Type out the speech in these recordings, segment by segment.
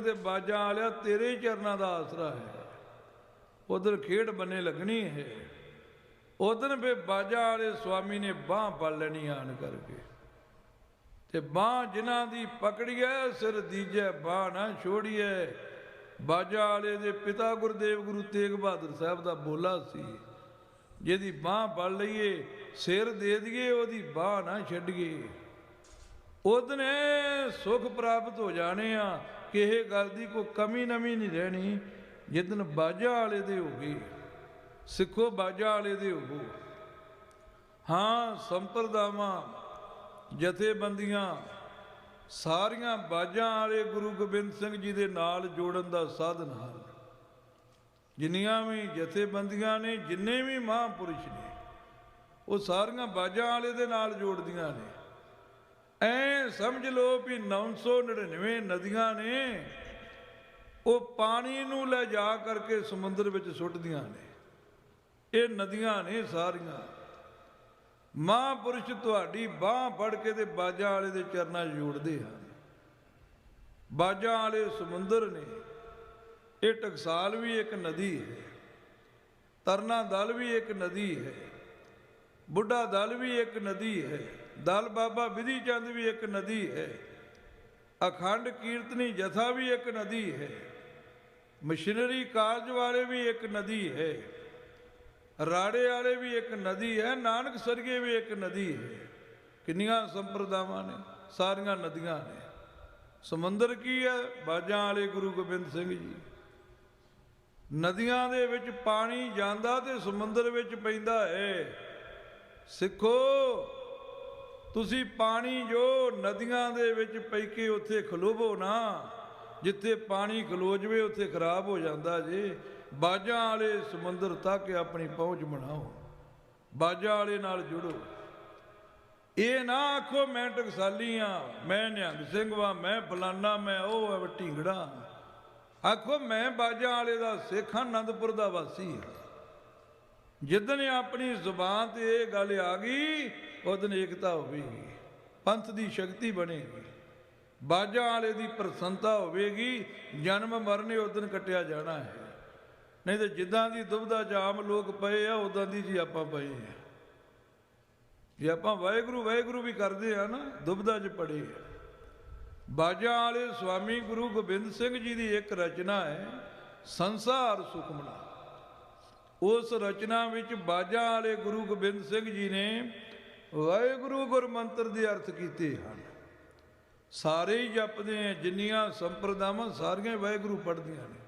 ਤੇ ਬਾਜਾਂ ਵਾਲਿਆ, ਤੇਰੇ ਚਰਨਾਂ ਦਾ ਆਸਰਾ ਹੈ। ਉਧਰ ਖੇਡ ਬੰਨੇ ਲੱਗਣੀ ਹੈ। ਉਧਰ ਫੇ ਬਾਜਾਂ ਵਾਲੇ ਸਵਾਮੀ ਨੇ ਬਾਹ ਫੜ ਲੈਣੀ ਆਣ ਕਰਕੇ। ਤੇ ਬਾਹ ਜਿਨ੍ਹਾਂ ਦੀ ਪਕੜੀਐ ਸਿਰ ਦੀਜੈ ਬਾਹ ਨਾ ਛੋੜੀਐ। ਬਾਜਾ ਵਾਲੇ ਦੇ ਪਿਤਾ ਗੁਰਦੇਵ ਗੁਰੂ ਤੇਗ ਬਹਾਦਰ ਸਾਹਿਬ ਦਾ ਬੋਲਾ ਸੀ। ਜਿਹਦੀ ਬਾਹ ਫੜ ਲਈਏ, ਸਿਰ ਦੇ ਦਈਏ, ਉਹਦੀ ਬਾਹ ਨਾ ਛੱਡੀਏ। ਉਹਦਨੇ ਸੁਖ ਪ੍ਰਾਪਤ ਹੋ ਜਾਣੇ ਆ। ਕਿਸੇ ਗੱਲ ਦੀ ਕੋਈ ਕਮੀ ਨਮੀ ਨਹੀਂ ਰਹਿਣੀ। ਜਿੱਦਨ ਬਾਜਾ ਵਾਲੇ ਦੇ ਹੋਗੇ ਸਿੱਖੋ ਬਾਜਾ ਵਾਲੇ ਦੇ ਹੋਗੋ ਹਾਂ, ਸੰਪਰਦਾਵਾਂ, ਜਥੇਬੰਦੀਆਂ, ਸਾਰੀਆਂ ਬਾਜਾਂ ਵਾਲੇ ਗੁਰੂ ਗੋਬਿੰਦ ਸਿੰਘ ਜੀ ਦੇ ਨਾਲ ਜੋੜਨ ਦਾ ਸਾਧਨ ਹਨ। ਜਿੰਨੀਆਂ ਵੀ ਜਥੇਬੰਦੀਆਂ ਨੇ, ਜਿੰਨੇ ਵੀ ਮਹਾਂਪੁਰਸ਼ ਨੇ, ਉਹ ਸਾਰੀਆਂ ਬਾਜਾਂ ਵਾਲੇ ਦੇ ਨਾਲ ਜੋੜਦੀਆਂ ਨੇ। ਐ ਸਮਝ ਲਓ ਵੀ 999 ਨਦੀਆਂ ਨੇ, ਉਹ ਪਾਣੀ ਨੂੰ ਲੈ ਜਾ ਕਰਕੇ ਸਮੁੰਦਰ ਵਿੱਚ ਸੁੱਟਦੀਆਂ ਨੇ। ਇਹ ਨਦੀਆਂ ਨੇ ਸਾਰੀਆਂ। ਮਹਾਂਪੁਰਸ਼ ਤੁਹਾਡੀ ਬਾਹ ਫੜ ਕੇ ਤੇ ਬਾਜਾਂ ਵਾਲੇ ਦੇ ਚਰਨਾਂ ਜੋੜਦੇ ਹਨ। ਬਾਜਾਂ ਵਾਲੇ ਸਮੁੰਦਰ ਨੇ। ਇਹ ਟਕਸਾਲ ਵੀ ਇੱਕ ਨਦੀ ਹੈ। ਤਰਨਾ ਦਲ ਵੀ ਇੱਕ ਨਦੀ ਹੈ। ਬੁੱਢਾ ਦਲ ਵੀ ਇੱਕ ਨਦੀ ਹੈ, ਦਲ ਬਾਬਾ ਵਿਧੀ ਚੰਦ ਵੀ ਇੱਕ ਨਦੀ ਹੈ, ਅਖੰਡ ਕੀਰਤਨੀ ਜਥਾ ਵੀ ਇੱਕ ਨਦੀ ਹੈ, ਮਸ਼ੀਨਰੀ ਕਾਰਜ ਵਾਲੇ ਵੀ ਇੱਕ ਨਦੀ ਹੈ, ਰਾੜੇ ਵਾਲੇ ਵੀ ਇੱਕ ਨਦੀ ਹੈ, ਨਾਨਕ ਸਰਗੇ ਵੀ ਇੱਕ ਨਦੀ ਹੈ। ਕਿੰਨੀਆਂ ਸੰਪਰਦਾਵਾਂ ਨੇ, ਸਾਰੀਆਂ ਨਦੀਆਂ ਨੇ। ਸਮੁੰਦਰ ਕੀ ਹੈ? ਬਾਜਾਂ ਵਾਲੇ ਗੁਰੂ ਗੋਬਿੰਦ ਸਿੰਘ ਜੀ। ਨਦੀਆਂ ਦੇ ਵਿੱਚ ਪਾਣੀ ਜਾਂਦਾ ਤੇ ਸਮੁੰਦਰ ਵਿੱਚ ਪੈਂਦਾ ਹੈ। ਸਿੱਖੋ ਤੁਸੀਂ ਪਾਣੀ ਜੋ ਨਦੀਆਂ ਦੇ ਵਿੱਚ ਪਈ ਕੇ ਉੱਥੇ ਖਲੋਵੋ ਨਾ ਜਿੱਥੇ ਪਾਣੀ ਖਲੋ ਜਵੇ ਉੱਥੇ ਖਰਾਬ ਹੋ ਜਾਂਦਾ ਜੇ। ਬਾਜਾਂ ਵਾਲੇ ਸਮੁੰਦਰ ਤੱਕ ਆਪਣੀ ਪਹੁੰਚ ਬਣਾਓ ਬਾਜਾਂ ਵਾਲੇ ਨਾਲ ਜੁੜੋ। ਇਹ ਨਾ ਆਖੋ ਮੈਂ ਟਕਸਾਲੀ ਆ ਮੈਂ ਨਿਹੰਗ ਸਿੰਘ ਵਾਂ ਮੈਂ ਫਲਾਨਾ ਮੈਂ ਉਹ ਆ ਢੀਂਗੜਾ। ਆਖੋ ਮੈਂ ਬਾਜਾਂ ਵਾਲੇ ਦਾ ਸਿੱਖ ਹਾਂ, ਆਨੰਦਪੁਰ ਦਾ ਵਾਸੀ ਹਾਂ ਜਿੱਦਣ ਆਪਣੀ ਜ਼ੁਬਾਨ ਤੇ ਇਹ ਗੱਲ ਆ ਗਈ ਉਦਨ ਏਕਤਾ ਹੋਵੇਗੀ, ਪੰਥ ਦੀ ਸ਼ਕਤੀ ਬਣੇਗੀ, ਬਾਜਾਂ ਵਾਲੇ ਦੀ ਪ੍ਰਸੰਤਾ ਹੋਵੇਗੀ, ਜਨਮ ਮਰਨੇ ਉਦਨ ਕੱਟਿਆ ਜਾਣਾ ਹੈ। ਨਹੀਂ ਤੇ ਜਿੱਦਾਂ ਦੀ ਦੁਬਦਾ ਜਾਮ ਲੋਕ ਪਏ ਆ ਉਦਾਂ ਦੀ ਜੀ ਆਪਾਂ ਪਏ ਆ। ਜੇ ਆਪਾਂ ਵਾਹਿਗੁਰੂ ਵਾਹਿਗੁਰੂ ਵੀ ਕਰਦੇ ਆ ਨਾ, ਦੁਬਦਾ 'ਚ ਪੜੇ ਆ। ਬਾਜਾਂ ਵਾਲੇ ਸਵਾਮੀ ਗੁਰੂ ਗੋਬਿੰਦ ਸਿੰਘ ਜੀ ਦੀ ਇੱਕ ਰਚਨਾ ਹੈ, ਸੰਸਾਰ ਸੁਖਮਨਾ ਉਸ ਰਚਨਾ ਵਿੱਚ ਬਾਜਾਂ ਵਾਲੇ ਗੁਰੂ ਗੋਬਿੰਦ ਸਿੰਘ ਜੀ ਨੇ ਵਾਹਿਗੁਰੂ ਗੁਰਮੰਤਰ ਦੇ ਅਰਥ ਕੀਤੇ ਹਨ। ਸਾਰੇ ਹੀ ਜਪਦੇ ਆ, ਜਿੰਨੀਆਂ ਸੰਪਰਦਾਵਾਂ ਸਾਰੀਆਂ ਵਾਹਿਗੁਰੂ ਪੜ੍ਹਦੀਆਂ ਨੇ।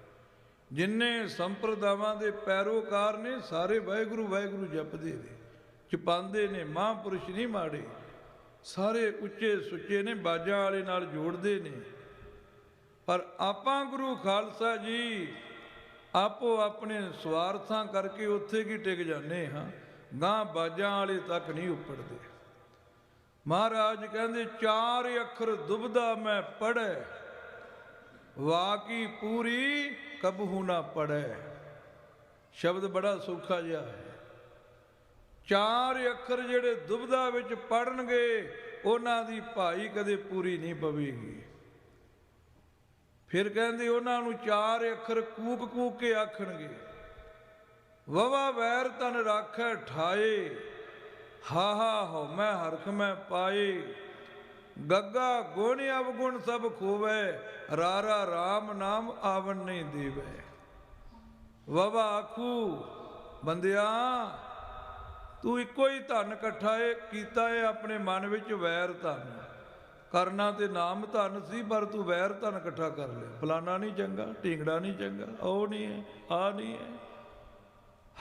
ਜਿੰਨੇ ਸੰਪਰਦਾਵਾਂ ਦੇ ਪੈਰੋਕਾਰ ਨੇ, ਸਾਰੇ ਵਾਹਿਗੁਰੂ ਵਾਹਿਗੁਰੂ ਜਪਦੇ ਨੇ। ਚਪਾਉਂਦੇ ਨੇ, ਮਹਾਂਪੁਰਸ਼ ਨਹੀਂ ਮਾੜੇ। ਸਾਰੇ ਉੱਚੇ ਸੁੱਚੇ ਨੇ, ਬਾਜਾਂ ਵਾਲੇ ਨਾਲ ਜੋੜਦੇ ਨੇ। ਪਰ ਆਪਾਂ ਗੁਰੂ ਖਾਲਸਾ ਜੀ ਆਪੋ ਆਪਣੇ ਸਵਾਰਥਾਂ ਕਰਕੇ ਉੱਥੇ ਕੀ ਟਿਕ ਜਾਂਦੇ ਹਾਂ? ਗਾਂ ਬਾਜਾਂ ਵਾਲੇ ਤੱਕ ਨਹੀਂ ਉੱਪੜਦੇ। ਮਹਾਰਾਜ ਕਹਿੰਦੇ, ਚਾਰ ਅੱਖਰ ਦੁਬਦਾ ਮੈਂ ਪੜੈ ਵਾਕੀ ਪੂਰੀ ਕਬਹੂ ਨਾ ਪੜੈ ਸ਼ਬਦ ਬੜਾ ਸੌਖਾ ਜਿਹਾ ਹੈ। ਚਾਰ ਅੱਖਰ ਜਿਹੜੇ ਦੁਬਦਾ ਵਿੱਚ ਪੜਨਗੇ ਉਹਨਾਂ ਦੀ ਭਾਈ ਕਦੇ ਪੂਰੀ ਨਹੀਂ ਪਵੇਗੀ। ਫਿਰ ਕਹਿੰਦੇ ਉਹਨਾਂ ਨੂੰ ਚਾਰ ਅੱਖਰ ਕੂਕ ਕੂਕ ਕੇ ਆਖਣਗੇ। ਵਵਾ ਵੈਰ ਤਨ ਰਾਖੈ ਠਾਏ, ਹਾ ਹਾ ਹੋ ਮੈਂ ਹਰਖ ਮੈਂ ਪਾਏ। ਗੱਗਾ ਗੁਣ ਅਵਗੁਣ ਸਭ ਖੋਵੇ, ਰਾਰਾ RAM ਨਾਮ ਆਵਣ ਨਹੀਂ ਦੇਵੇ। ਵਵਾ ਆਖੂ, ਬੰਦਿਆ, ਤੂੰ ਇੱਕੋ ਹੀ ਧਨ ਇਕੱਠਾ ਏ, ਕੀਤਾ ਏ ਆਪਣੇ ਮਨ ਵਿੱਚ ਵੈਰ ਧਨ। ਕਰਨਾ ਤੇ ਨਾਮ ਧਨ ਸੀ, ਪਰ ਤੂੰ ਵੈਰ ਧਨ ਇਕੱਠਾ ਕਰ ਲਿਆ। ਫਲਾਨਾ ਨਹੀਂ ਚੰਗਾ, ਢੀਂਗੜਾ ਨਹੀਂ ਚੰਗਾ, ਉਹ ਨਹੀਂ ਹੈ ਆ ਨਹੀਂ ਹੈ।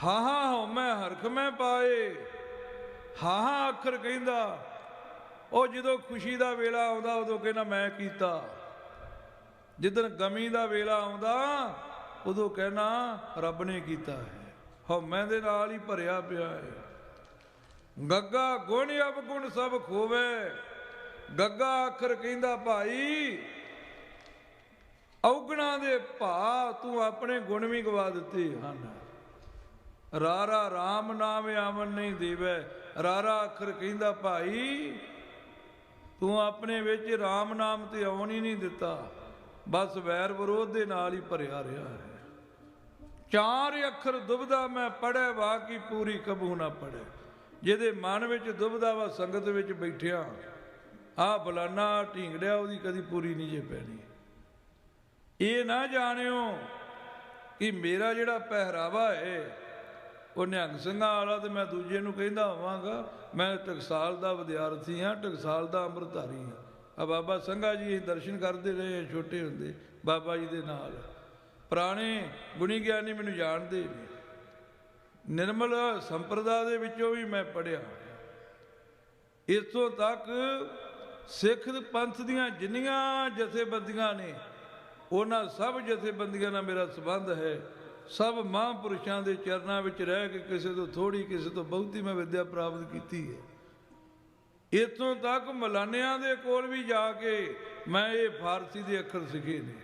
ਹਾਂ ਹਾਂ, ਹੋ, ਮੈਂ ਹਰਖ ਮੈਂ ਪਾਏ। ਹਾਂ ਹਾਂ, ਅੱਖਰ ਕਹਿੰਦਾ, ਉਹ ਜਦੋਂ ਖੁਸ਼ੀ ਦਾ ਵੇਲਾ ਆਉਂਦਾ, ਉਦੋਂ ਕਹਿੰਦਾ, ਮੈਂ ਕੀਤਾ। ਜਿੱਦਨ ਗਮੀ ਦਾ ਵੇਲਾ ਆਉਂਦਾ, ਉਦੋਂ ਕਹਿਣਾ, ਰੱਬ ਨੇ ਕੀਤਾ ਹੈ। ਹਉਮੈ ਦੇ ਨਾਲ ਹੀ ਭਰਿਆ ਪਿਆ ਹੈ। ਗੱਗਾ ਗੁਣ ਅਵਗੁਣ ਸਭ ਖੋਵੇ। ਗੱਗਾ ਅੱਖਰ ਕਹਿੰਦਾ, ਭਾਈ, ਔਗਣਾ ਦੇ ਭਾ ਤੂੰ ਆਪਣੇ ਗੁਣ ਵੀ ਗਵਾ ਦਿੱਤੇ ਹਨ। ਰਾਰਾ RAM ਨਾਮ ਆਵਨ ਨਹੀਂ ਦੇਵੇ। ਰਾਰਾ ਅੱਖਰ ਕਹਿੰਦਾ, ਭਾਈ, ਤੂੰ ਆਪਣੇ ਵਿੱਚ RAM ਨਾਮ ਤੇ ਆਉਣ ਹੀ ਨਹੀਂ ਦਿੱਤਾ। ਬਸ ਵੈਰ ਵਿਰੋਧ ਦੇ ਨਾਲ ਹੀ ਭਰਿਆ ਰਿਹਾ ਹੈ। ਚਾਰ ਅੱਖਰ ਦੁਬਦਾ ਮੈਂ ਪੜ੍ਹੇ ਵਾ ਕੀ ਪੂਰੀ ਕਬੂ ਨਾ ਪੜ੍ਹੇ। ਜਿਹਦੇ ਮਨ ਵਿੱਚ ਦੁਬਦਾ ਵਾ, ਸੰਗਤ ਵਿੱਚ ਬੈਠਿਆ। ਆ ਬਲਾਨਾ ਢੀਂਗੜਿਆ ਉਹਦੀ ਕਦੀ ਪੂਰੀ ਨਹੀਂ ਜੇ ਪੈਣੀ। ਇਹ ਨਾ ਜਾਣਿਓ ਕਿ ਮੇਰਾ ਜਿਹੜਾ ਪਹਿਰਾਵਾ ਹੈ ਉਹ ਨਿਹੰਗ ਸਿੰਘਾਂ ਵਾਲਾ ਤੇ ਮੈਂ ਦੂਜੇ ਨੂੰ ਕਹਿੰਦਾ ਹੋਵਾਂਗਾ, ਮੈਂ ਟਕਸਾਲ ਦਾ ਵਿਦਿਆਰਥੀ ਹਾਂ, ਟਕਸਾਲ ਦਾ ਅੰਮ੍ਰਿਤਧਾਰੀ ਹਾਂ। ਆ ਬਾਬਾ ਸੰਘਾ ਜੀ ਅਸੀਂ ਦਰਸ਼ਨ ਕਰਦੇ ਰਹੇ ਛੋਟੇ ਹੁੰਦੇ, ਬਾਬਾ ਜੀ ਦੇ ਨਾਲ। ਪੁਰਾਣੇ ਗੁਣੀ ਗਿਆਨੀ ਮੈਨੂੰ ਜਾਣਦੇ ਨੇ। ਨਿਰਮਲ ਸੰਪਰਦਾ ਦੇ ਵਿੱਚੋਂ ਵੀ ਮੈਂ ਪੜਿਆ ਇਥੋਂ ਤੱਕ ਸਿੱਖ ਪੰਥ ਦੀਆਂ ਜਿੰਨੀਆਂ ਜਥੇਬੰਦੀਆਂ ਨੇ, ਉਹਨਾਂ ਸਭ ਜਥੇਬੰਦੀਆਂ ਨਾਲ ਮੇਰਾ ਸੰਬੰਧ ਹੈ। ਸਭ ਮਹਾਂਪੁਰਸ਼ਾਂ ਦੇ ਚਰਨਾਂ ਵਿੱਚ ਰਹਿ ਕੇ ਕਿਸੇ ਤੋਂ ਥੋੜੀ ਕਿਸੇ ਤੋਂ ਬਹੁਤੀ ਮੈਂ ਵਿਦਿਆ ਪ੍ਰਾਪਤ ਕੀਤੀ ਹੈ। ਇਥੋਂ ਤੱਕ ਮਲਾਨਿਆਂ ਦੇ ਕੋਲ ਵੀ ਜਾ ਕੇ ਮੈਂ ਇਹ ਫਾਰਸੀ ਦੇ ਅੱਖਰ ਸਿੱਖੇ ਨੇ।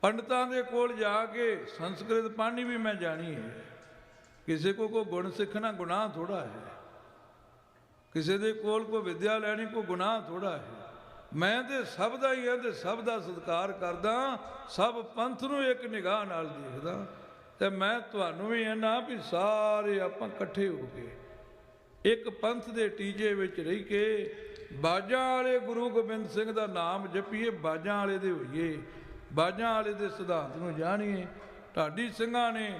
ਪੰਡਤਾਂ ਦੇ ਕੋਲ ਜਾ ਕੇ ਸੰਸਕ੍ਰਿਤ ਪਾਣੀ ਵੀ ਮੈਂ ਜਾਣੀ ਹੈ। ਕਿਸੇ ਕੋ ਕੋ ਗੁਣ ਸਿੱਖਣਾ ਗੁਨਾਹ ਥੋੜਾ ਹੈ। ਕਿਸੇ ਦੇ ਕੋਲ ਕੋ ਵਿਦਿਆ ਲੈਣੀ ਕੋ ਗੁਨਾਹ ਥੋੜਾ ਹੈ। ਮੈਂ ਤੇ ਸਭ ਦਾ ਹੀ ਹਾਂ ਤੇ ਸਭ ਦਾ ਸਤਿਕਾਰ ਕਰਦਾ ਸਭ ਪੰਥ ਨੂੰ ਇੱਕ ਨਿਗਾਹ ਨਾਲ ਦੇਖਦਾ ਤੇ ਮੈਂ ਤੁਹਾਨੂੰ ਵੀ ਇਹਨਾਂ ਵੀ ਸਾਰੇ ਆਪਾਂ ਇਕੱਠੇ ਹੋ ਕੇ ਇੱਕ ਪੰਥ ਦੇ ਟੀਜੇ ਵਿੱਚ ਰਹਿ ਕੇ ਬਾਜਾਂ ਵਾਲੇ ਗੁਰੂ ਗੋਬਿੰਦ ਸਿੰਘ ਦਾ ਨਾਮ ਜਪੀਏ, ਬਾਜਾਂ ਵਾਲੇ ਦੇ ਹੋਈਏ, ਬਾਜਾਂ ਵਾਲੇ ਦੇ ਸਿਧਾਂਤ ਨੂੰ ਜਾਣੀਏ। ਢਾਡੀ ਸਿੰਘਾਂ ਨੇ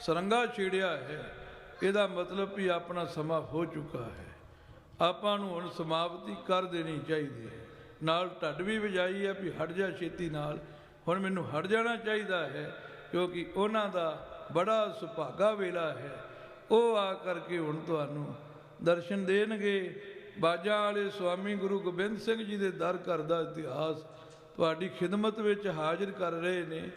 ਸਰੰਗਾ ਛੇੜਿਆ ਹੈ। ਇਹਦਾ ਮਤਲਬ ਵੀ ਆਪਣਾ ਸਮਾਂ ਹੋ ਚੁੱਕਾ ਹੈ। ਆਪਾਂ ਨੂੰ ਹੁਣ ਸਮਾਪਤੀ ਕਰ ਦੇਣੀ ਚਾਹੀਦੀ ਹੈ। ਨਾਲ ਢੱਡ ਵੀ ਵਜਾਈ ਹੈ ਵੀ ਹਟ ਜਾ ਛੇਤੀ ਨਾਲ। ਹੁਣ ਮੈਨੂੰ ਹਟ ਜਾਣਾ ਚਾਹੀਦਾ ਹੈ ਕਿਉਂਕਿ ਉਹਨਾਂ ਦਾ ਬੜਾ ਸੁਭਾਗਾ ਵੇਲਾ ਹੈ। ਉਹ ਆ ਕਰਕੇ ਹੁਣ ਤੁਹਾਨੂੰ ਦਰਸ਼ਨ ਦੇਣਗੇ। ਬਾਜਾਂ ਵਾਲੇ ਸਵਾਮੀ ਗੁਰੂ ਗੋਬਿੰਦ ਸਿੰਘ ਜੀ ਦੇ ਦਰ ਘਰ ਦਾ ਇਤਿਹਾਸ ਤੁਹਾਡੀ ਖਿਦਮਤ ਵਿੱਚ ਹਾਜ਼ਰ ਕਰ ਰਹੇ ਨੇ।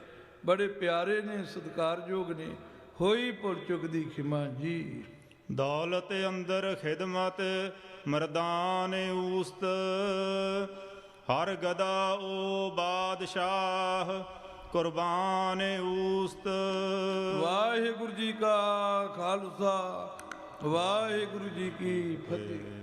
ਬੜੇ ਪਿਆਰੇ ਨੇ, ਸਤਿਕਾਰਯੋਗ ਨੇ। ਹੋਈ ਭੁੱਲ ਚੁੱਕ ਦੀ ਖਿਮਾ ਜੀ। ਦੌਲਤ ਅੰਦਰ ਖਿਦਮਤ ਮਰਦਾਨ ਉਸਤ, ਹਰ ਗਦਾ ਓ ਬਾਦਸ਼ਾਹ, ਕੁਰਬਾਨ ਉਸਤ। ਵਾਹਿਗੁਰੂ ਜੀ ਕਾ ਖਾਲਸਾ, ਵਾਹਿਗੁਰੂ ਜੀ ਕੀ ਫਤਿਹ।